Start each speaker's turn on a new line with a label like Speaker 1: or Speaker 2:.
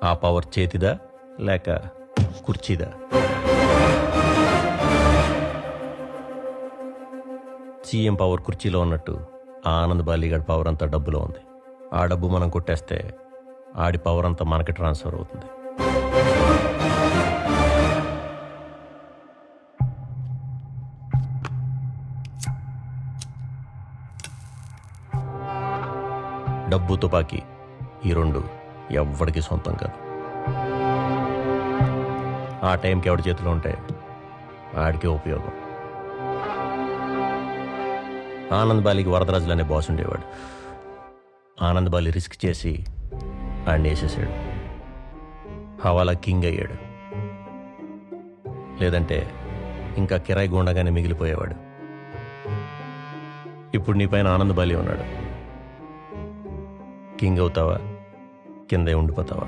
Speaker 1: ఆ పవర్ చేతిదా లేక కుర్చీదా? CM power కుర్చీలో ఉన్నట్టు ఆ ఆనంద్ బాలిగడ్ పవర్ అంతా డబ్బులో ఉంది. ఆ డబ్బు మనం కొట్టేస్తే ఆడి పవర్ అంతా మనకి ట్రాన్స్ఫర్ అవుతుంది. డబ్బు తుపాకీ ఈ రెండు ఎవ్వడికి సొంతం కాదు. ఆ టైంకి ఎవడి చేతిలో ఉంటే ఆడికే ఉపయోగం. ఆనంద్ బాలికి వరదరాజులు అనే బాస్ ఉండేవాడు. ఆనంద్ బాలి రిస్క్ చేసి ఆడిని వేసేసాడు. హవాలా కింగ్ అయ్యాడు. లేదంటే ఇంకా కిరాయి గుండగానే మిగిలిపోయేవాడు. ఇప్పుడు నీ పైన ఆనంద్ బాలి ఉన్నాడు. కింగ్ అవుతావా? కిందే ఉండిపోతావా